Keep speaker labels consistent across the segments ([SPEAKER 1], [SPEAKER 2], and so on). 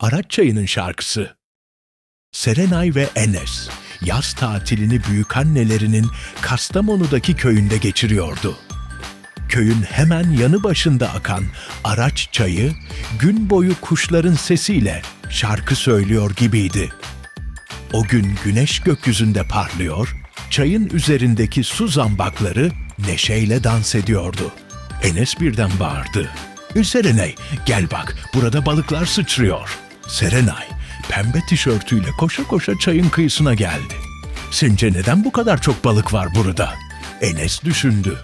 [SPEAKER 1] Araç Çayı'nın şarkısı. Serenay ve Enes yaz tatilini büyükannelerinin Kastamonu'daki köyünde geçiriyordu. Köyün hemen yanı başında akan Araç Çayı gün boyu kuşların sesiyle şarkı söylüyor gibiydi. O gün güneş gökyüzünde parlıyor, çayın üzerindeki su zambakları neşeyle dans ediyordu. Enes birden bağırdı. Serenay, gel bak, burada balıklar sıçrıyor. Serenay, pembe tişörtüyle koşa koşa çayın kıyısına geldi. Sence neden bu kadar çok balık var burada? Enes düşündü.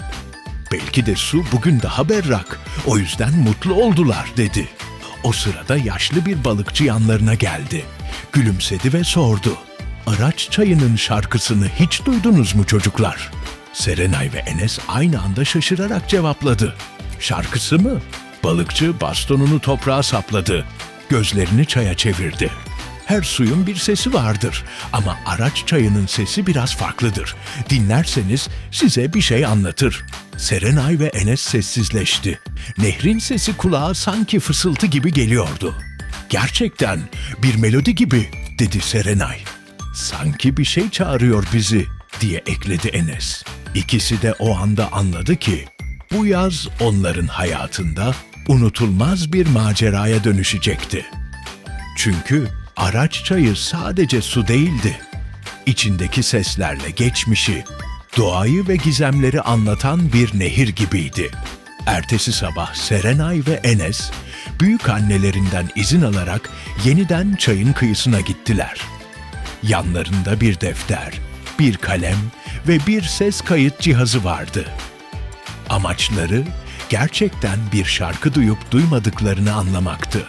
[SPEAKER 1] Belki de su bugün daha berrak, o yüzden mutlu oldular dedi. O sırada yaşlı bir balıkçı yanlarına geldi. Gülümsedi ve sordu. Araç çayının şarkısını hiç duydunuz mu çocuklar? Serenay ve Enes aynı anda şaşırarak cevapladı. Şarkısı mı? Balıkçı bastonunu toprağa sapladı. Gözlerini çaya çevirdi. Her suyun bir sesi vardır ama araç çayının sesi biraz farklıdır. Dinlerseniz size bir şey anlatır. Serenay ve Enes sessizleşti. Nehrin sesi kulağa sanki fısıltı gibi geliyordu. Gerçekten bir melodi gibi dedi Serenay. Sanki bir şey çağırıyor bizi diye ekledi Enes. İkisi de o anda anladı ki bu yaz onların hayatında unutulmaz bir maceraya dönüşecekti. Çünkü araç çayı sadece su değildi. İçindeki seslerle geçmişi, doğayı ve gizemleri anlatan bir nehir gibiydi. Ertesi sabah Serenay ve Enes, büyük annelerinden izin alarak yeniden çayın kıyısına gittiler. Yanlarında bir defter, bir kalem ve bir ses kayıt cihazı vardı. Amaçları gerçekten bir şarkı duyup duymadıklarını anlamaktı.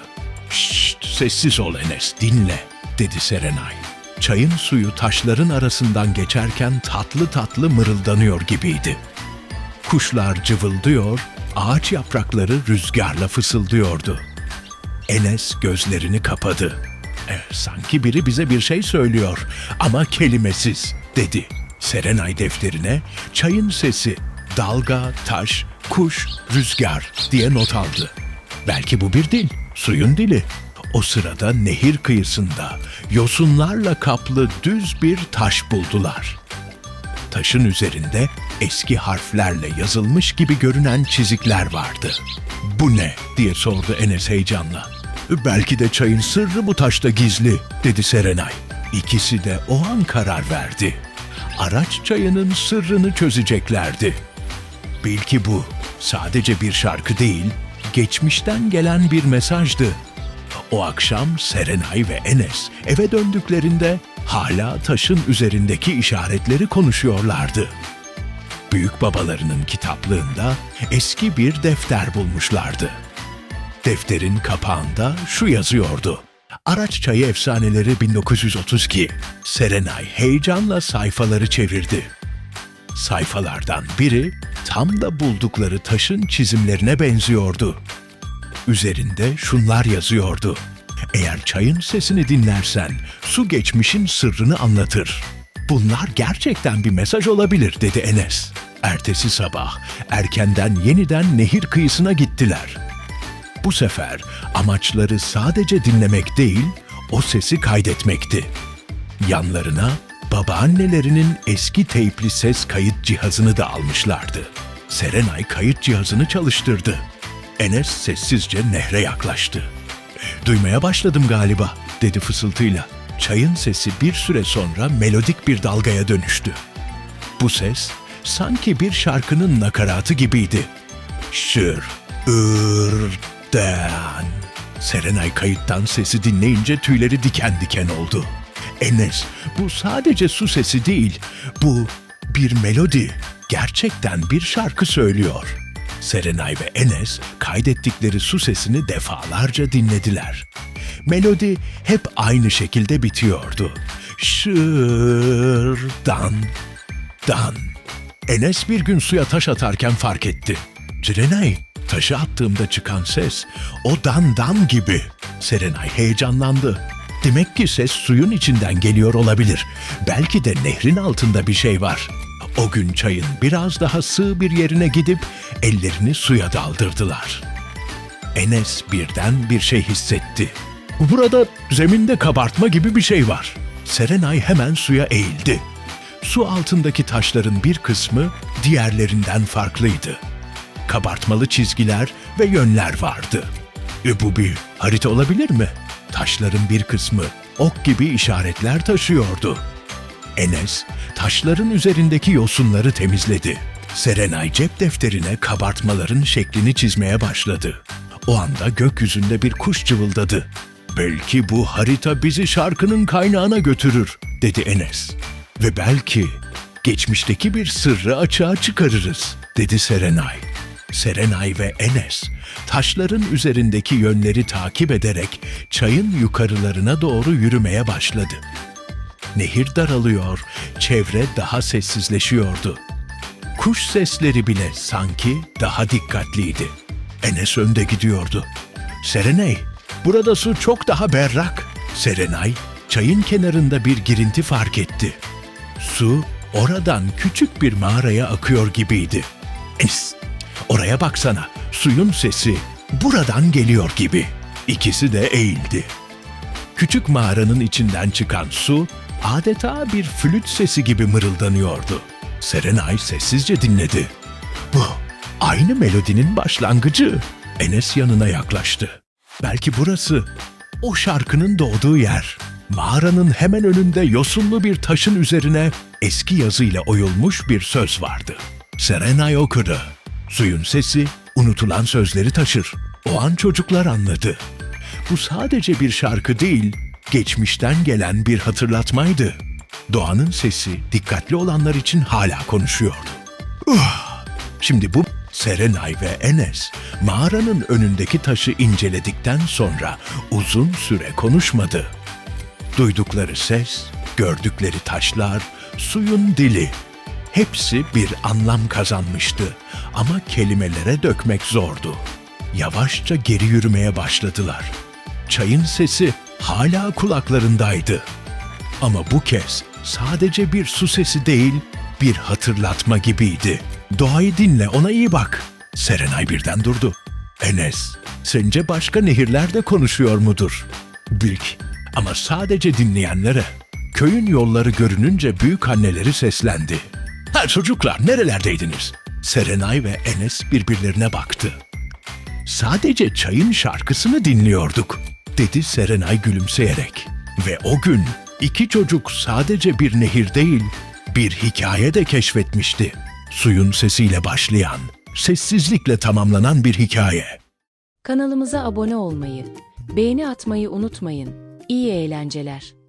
[SPEAKER 1] Şşt, sessiz ol Enes, dinle, dedi Serenay. Çayın suyu taşların arasından geçerken tatlı tatlı mırıldanıyor gibiydi. Kuşlar cıvıldıyor, ağaç yaprakları rüzgarla fısıldıyordu. Enes gözlerini kapadı. "E, sanki biri bize bir şey söylüyor ama kelimesiz, dedi. Serenay defterine çayın sesi, dalga, taş, kuş, rüzgar diye not aldı. Belki bu bir dil, suyun dili. O sırada nehir kıyısında yosunlarla kaplı düz bir taş buldular. Taşın üzerinde eski harflerle yazılmış gibi görünen çizikler vardı. Bu ne diye sordu Enes heyecanla. Belki de çayın sırrı bu taşta gizli dedi Serenay. İkisi de o an karar verdi. Araç çayının sırrını çözeceklerdi. Bil ki bu sadece bir şarkı değil, geçmişten gelen bir mesajdı. O akşam Serenay ve Enes eve döndüklerinde hala taşın üzerindeki işaretleri konuşuyorlardı. Büyük babalarının kitaplığında eski bir defter bulmuşlardı. Defterin kapağında şu yazıyordu. Araç Çayı Efsaneleri 1932. Serenay heyecanla sayfaları çevirdi. Sayfalardan biri tam da buldukları taşın çizimlerine benziyordu. Üzerinde şunlar yazıyordu. Eğer çayın sesini dinlersen su geçmişin sırrını anlatır. Bunlar gerçekten bir mesaj olabilir dedi Enes. Ertesi sabah erkenden yeniden nehir kıyısına gittiler. Bu sefer amaçları sadece dinlemek değil, o sesi kaydetmekti. Yanlarına babaannelerinin eski teypli ses kayıt cihazını da almışlardı. Serenay kayıt cihazını çalıştırdı. Enes sessizce nehre yaklaştı. Duymaya başladım galiba, dedi fısıltıyla. Çayın sesi bir süre sonra melodik bir dalgaya dönüştü. Bu ses sanki bir şarkının nakaratı gibiydi. Şır, ır, den. Serenay kayıttan sesi dinleyince tüyleri diken diken oldu. Enes, bu sadece su sesi değil, bu bir melodi. Gerçekten bir şarkı söylüyor. Serenay ve Enes kaydettikleri su sesini defalarca dinlediler. Melodi hep aynı şekilde bitiyordu. Şır, dan, dan. Enes bir gün suya taş atarken fark etti. Serenay, taşı attığımda çıkan ses o dan dan gibi. Serenay heyecanlandı. Demek ki ses suyun içinden geliyor olabilir. Belki de nehrin altında bir şey var. O gün çayın biraz daha sığ bir yerine gidip ellerini suya daldırdılar. Enes birden bir şey hissetti. Burada zeminde kabartma gibi bir şey var. Serenay hemen suya eğildi. Su altındaki taşların bir kısmı diğerlerinden farklıydı. Kabartmalı çizgiler ve yönler vardı. E bu bir harita olabilir mi? Taşların bir kısmı ok gibi işaretler taşıyordu. Enes taşların üzerindeki yosunları temizledi. Serenay cep defterine kabartmaların şeklini çizmeye başladı. O anda gökyüzünde bir kuş cıvıldadı. Belki bu harita bizi şarkının kaynağına götürür, dedi Enes. Ve belki geçmişteki bir sırrı açığa çıkarırız, dedi Serenay. Serenay ve Enes taşların üzerindeki yönleri takip ederek çayın yukarılarına doğru yürümeye başladı. Nehir daralıyor, çevre daha sessizleşiyordu. Kuş sesleri bile sanki daha dikkatliydi. Enes önde gidiyordu. Serenay, burada su çok daha berrak. Serenay, çayın kenarında bir girinti fark etti. Su oradan küçük bir mağaraya akıyor gibiydi. Es, oraya baksana, suyun sesi buradan geliyor gibi. İkisi de eğildi. Küçük mağaranın içinden çıkan su adeta bir flüt sesi gibi mırıldanıyordu. Serenay sessizce dinledi. Bu aynı melodinin başlangıcı. Enes yanına yaklaştı. Belki burası o şarkının doğduğu yer. Mağaranın hemen önünde yosunlu bir taşın üzerine eski yazıyla oyulmuş bir söz vardı. Serenay okudu. Suyun sesi unutulan sözleri taşır. O an çocuklar anladı. Bu sadece bir şarkı değil, geçmişten gelen bir hatırlatmaydı. Doğanın sesi dikkatli olanlar için hala konuşuyordu. Uh! Şimdi bu Serenay ve Enes mağaranın önündeki taşı inceledikten sonra uzun süre konuşmadı. Duydukları ses, gördükleri taşlar, suyun dili hepsi bir anlam kazanmıştı ama kelimelere dökmek zordu. Yavaşça geri yürümeye başladılar. Çayın sesi hala kulaklarındaydı. Ama bu kez sadece bir su sesi değil, bir hatırlatma gibiydi. Doğayı dinle, ona iyi bak. Serenay birden durdu. Enes, sence başka nehirler de konuşuyor mudur? Bilk, ama sadece dinleyenlere. Köyün yolları görününce büyük anneleri seslendi. Ha çocuklar nerelerdeydiniz? Serenay ve Enes birbirlerine baktı. Sadece çayın şarkısını dinliyorduk, dedi Serenay gülümseyerek. Ve o gün iki çocuk sadece bir nehir değil, bir hikaye de keşfetmişti. Suyun sesiyle başlayan, sessizlikle tamamlanan bir hikaye.
[SPEAKER 2] Kanalımıza abone olmayı, beğeni atmayı unutmayın. İyi eğlenceler.